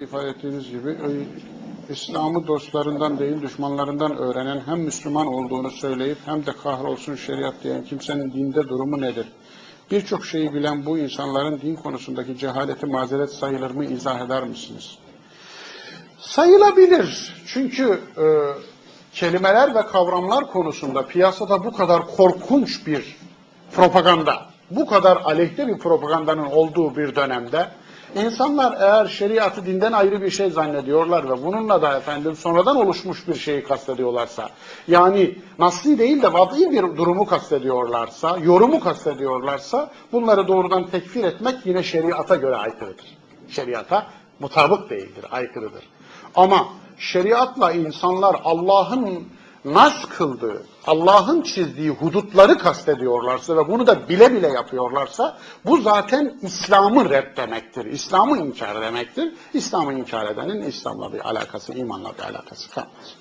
ifade ettiğiniz gibi e, İslam'ı dostlarından değil düşmanlarından öğrenen hem Müslüman olduğunu söyleyip hem de kahrolsun şeriat diyen kimsenin dinde durumu nedir? Birçok şeyi bilen bu insanların din konusundaki cehaleti mazeret sayılır mı izah eder misiniz? Sayılabilir. Çünkü e, kelimeler ve kavramlar konusunda piyasada bu kadar korkunç bir propaganda, bu kadar aleyhte bir propagandanın olduğu bir dönemde insanlar eğer şeriatı dinden ayrı bir şey zannediyorlar ve bununla da efendim sonradan oluşmuş bir şeyi kastediyorlarsa, yani nasli değil de vadi bir durumu kastediyorlarsa, yorumu kastediyorlarsa bunları doğrudan tekfir etmek yine şeriata göre aykırıdır. Şeriata mutabık değildir, aykırıdır. Ama şeriatla insanlar Allah'ın nas kıldığı, Allah'ın çizdiği hudutları kastediyorlarsa ve bunu da bile bile yapıyorlarsa bu zaten İslam'ı red demektir. İslam'ı inkar demektir. İslam'ı inkar edenin İslam'la bir alakası, imanla bir alakası kalmaz.